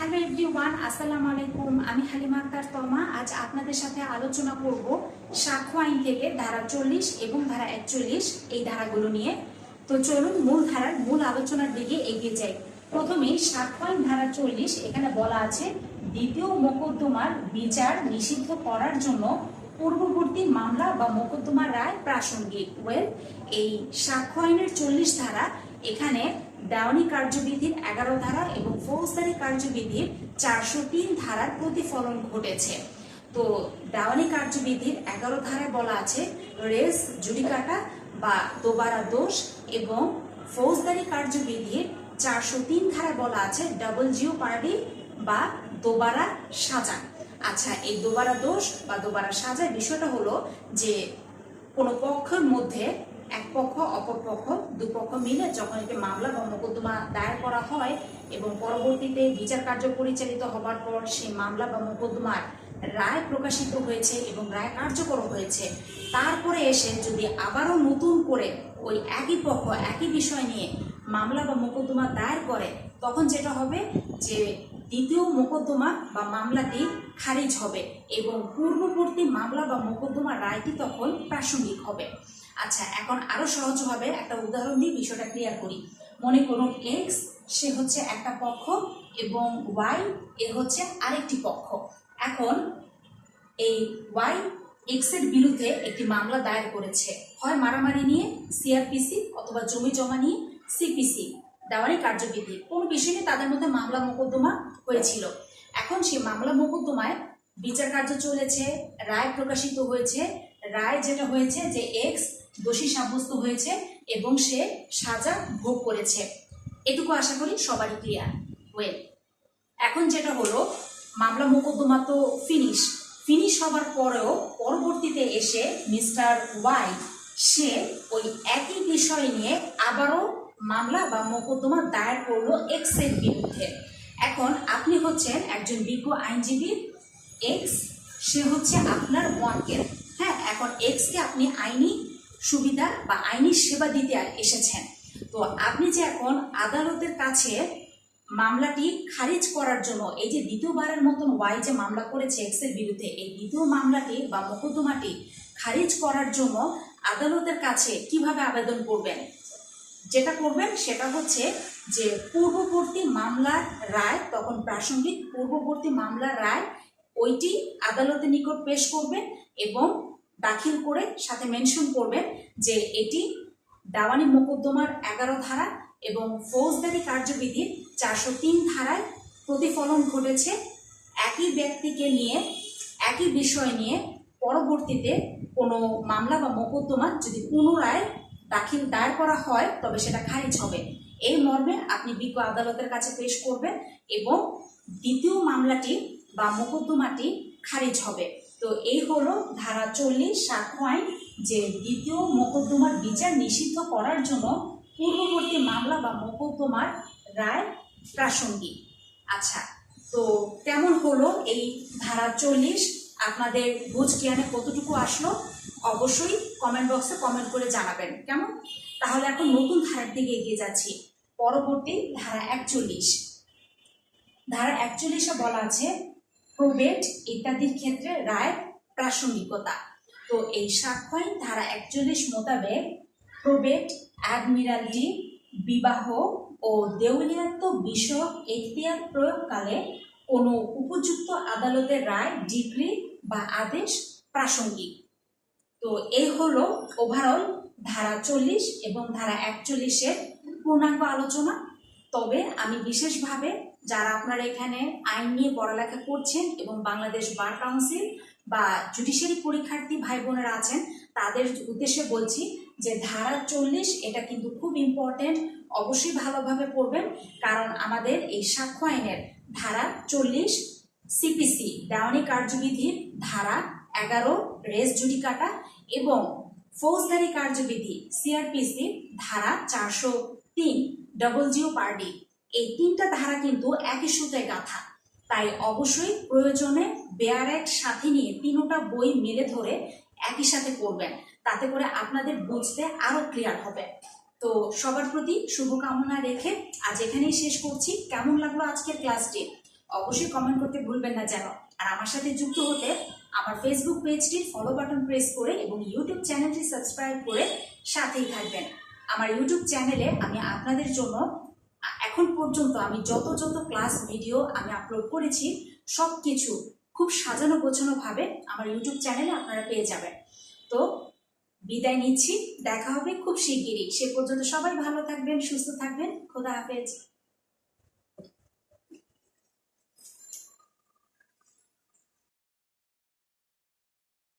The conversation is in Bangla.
হ্যালো এভরিওয়ান আসসালামু আলাইকুম। আমি হালিমা আক্তার তমা। আজ আপনাদের সাথে আলোচনা করব সাক্ষ্য আইন থেকে ধারা চল্লিশ এবং ধারা একচল্লিশ এই ধারাগুলো নিয়ে। তো চলুন মূল ধারার মূল আলোচনার দিকে এগিয়ে যাই। প্রথমেই সাক্ষ্য আইন ধারা চল্লিশ, এখানে বলা আছে, দ্বিতীয় মোকদ্দমার বিচার নিষিদ্ধ করার জন্য পূর্ববর্তী মামলা বা মোকদ্দমার রায় প্রাসঙ্গিক। ওয়েল এই সাক্ষ্য আইনের চল্লিশ ধারা এখানে দেওয়ানি কার্যবিধির এগারো ধারা এবং ফৌজদারি কার্যবিধির চারশো তিন ধারার প্রতিফলন ঘটেছে। তো দেওয়ানি কার্যবিধির এগারো ধারায় বলা আছে, রেস, জুডিকাটা বা দোবারা দোষ এবং ফৌজদারি কার্যবিধির চারশো তিন ধারায় বলা আছে, ডাবল জিও পার্টি বা দোবারা সাজা। আচ্ছা এই দোবারা দোষ বা দোবারা সাজার বিষয়টা হলো যে কোনো পক্ষের মধ্যে এক পক্ষ, অপর পক্ষ দুপক্ষ মিলে যখন একটি মামলা বা মোকদ্দমা দায়ের করা হয় এবং পরবর্তীতে বিচার কার্য পরিচালিত হবার পর সেই মামলা বা মোকদ্দমার রায় প্রকাশিত হয়েছে এবং রায় কার্যকর হয়েছে। তারপরে এসে যদি আবারও নতুন করে ওই একই পক্ষ, একই বিষয় নিয়ে মামলা বা মোকদ্দমা দায়ের করে, তখন যেটা হবে যে দ্বিতীয় মোকদ্দমা বা মামলাটি খারিজ হবে এবং পূর্ববর্তী মামলা বা মোকদ্দমা রায়টি তখন প্রাসঙ্গিক হবে। আচ্ছা এখন আরও সহজভাবে একটা উদাহরণ দিয়ে বিষয়টা ক্লিয়ার করি। মনে করুন এক্স, সে হচ্ছে একটা পক্ষ এবং ওয়াই, এ হচ্ছে আরেকটি পক্ষ। এখন এই ওয়াই এক্সের বিরুদ্ধে একটি মামলা দায়ের করেছে। হয় মারামারি নিয়ে, সিআরপিসি অথবা জমি জমা নিয়ে, সিপিসি। দেওয়ানি কার্যবিধি। কোন বিষয় তাদের মধ্যে মামলা মোকদ্দমা হয়েছিল। এখন সেই মামলা মোকদ্দমায় বিচার কার্য চলেছে, রায় প্রকাশিত হয়েছে। রায় যেটা হয়েছে যে এক্স দোষী সাব্যস্ত হয়েছে এবং সে সাজা ভোগ করেছে। এটুকু আশা করি সবারই ক্লিয়ার ওয়েল এখন যেটা হলো, মামলা মোকদ্দমা তো ফিনিশ ফিনিশ হবার পরেও পরবর্তীতে এসে মিস্টার ওয়াই সে ওই একই বিষয় নিয়ে আবারও মামলা বা মোকদ্দমা দায়ের করল এক্সের বিরুদ্ধে। এখন আপনি হচ্ছেন একজন বিজ্ঞ আইনজীবী এক্স সে হচ্ছে আপনার ওয়ানকে। হ্যাঁ এখন এক্সকে আপনি আইনি সুবিধা বা আইনি সেবা দিতে এসেছেন। তো আপনি যে এখন আদালতের কাছে মামলাটি খারিজ করার জন্য এই যে দ্বিতীয়বারের মতন ওয়াই যে মামলা করেছে এক্সের বিরুদ্ধে, এই দ্বিতীয় মামলাটি বা মোকদ্দমাটি খারিজ করার জন্য আদালতের কাছে কীভাবে আবেদন করবেন? যেটা করবেন সেটা হচ্ছে যে পূর্ববর্তী মামলার রায়, তখন প্রাসঙ্গিক পূর্ববর্তী মামলার রায়, ওইটি আদালতের নিকট পেশ করবেন এবং দাখিল করে সাথে মেনশন করবেন যে এটি দেওয়ানি মোকদ্দমার এগারো ধারা এবং ফৌজদারি কার্যবিধির চারশো তিন ধারায় প্রতিফলন ঘটেছে। একই ব্যক্তিকে নিয়ে, একই বিষয় নিয়ে পরবর্তীতে কোনো মামলা বা মোকদ্দমা যদি পুনরায় দাখিল দায়ের করা হয়, তবে সেটা খারিজ হবে। এই মর্মে আপনি বিজ্ঞ আদালতের কাছে পেশ করবেন এবং দ্বিতীয় মামলাটি বা মোকদ্দমাটি খারিজ হবে। তো এই হলো ধারা চল্লিশ সাক্ষ্য আইন যে দ্বিতীয় মোকদ্দমার বিচার নিষিদ্ধ করার জন্য পূর্ববর্তী মামলা বা মোকদ্দমার রায় প্রাসঙ্গিক। আচ্ছা তো কেমন হলো এই ধারা চল্লিশ। আপনাদের বুঝ জ্ঞানে কতটুকু আসলো? অবশ্যই কমেন্ট বক্সে কমেন্ট করে জানাবেন। কেমন? তাহলে এখন নতুন ধারার দিকে এগিয়ে যাচ্ছি। পরবর্তী ধারা একচল্লিশ। ধারা একচল্লিশে বলা আছে প্রবেট ইত্যাদির ক্ষেত্রে রায় প্রাসঙ্গিকতা। তো এই সাক্ষ্য ধারা একচল্লিশ মোতাবেক প্রবেট অ্যাডমিরালটি বিবাহ ও দেউলিয়াত্ব বিষয়ক এখতিয়ার প্রয়োগকালে কোনো উপযুক্ত আদালতের রায়, ডিগ্রি বা আদেশ প্রাসঙ্গিক। তো এই হলো ওভারঅল ধারা চল্লিশ এবং ধারা একচল্লিশের পূর্ণাঙ্গ আলোচনা। তবে আমি বিশেষভাবে যারা আপনারা এখানে আইন নিয়ে পড়ালেখা করছেন এবং বাংলাদেশ বার কাউন্সিল বা জুডিশিয়ারি পরীক্ষার্থী ভাই বোনেরা আছেন, তাদের উদ্দেশ্যে বলছি যে ধারা চল্লিশ এটা কিন্তু খুব ইম্পর্টেন্ট অবশ্যই ভালোভাবে পড়বেন। কারণ আমাদের এই সাক্ষ্য আইনের ধারা চল্লিশ সিপিসি দেওয়ানি কার্যবিধির ধারা এগারো, রেস জুডিকাটা এবং ফৌজদারি কার্যবিধি সিআরপিসি ধারা চারশো তিন ডবল জিও পার্টি এই তিনটা ধারা কিন্তু একই সুতায় গাঁথা। তাই অবশ্যই প্রয়োজনে বেয়ার এক সাথে নিয়ে তিনোটা বই মেলে ধরে একই সাথে পড়বেন। তাতে করে আপনাদের বুঝতে আরও ক্লিয়ার হবে। তো সবার প্রতি শুভকামনা রেখে আজ এখানেই শেষ করছি। কেমন লাগল আজকের ক্লাসটি? অবশ্যই কমেন্ট করতে ভুলবেন না যেন। আর আমার সাথে যুক্ত হতে আমার ফেসবুক পেজটির ফলো বাটন প্রেস করে এবং ইউটিউব চ্যানেলটি সাবস্ক্রাইব করে সাথেই থাকবেন। আমার ইউটিউব চ্যানেলে আমি আপনাদের জন্য এখন পর্যন্ত আমি যত যত ক্লাস ভিডিও আমি আপলোড করেছি সব কিছু খুব সাজানো গোছানো ভাবে আমার ইউটিউব চ্যানেলে আপনারা পেয়ে যাবেন। তো বিদায় নিচ্ছি, দেখা হবে খুব শিগগিরই। সে পর্যন্ত সবাই ভালো থাকবেন, সুস্থ থাকবেন। খোদা হাফেজ।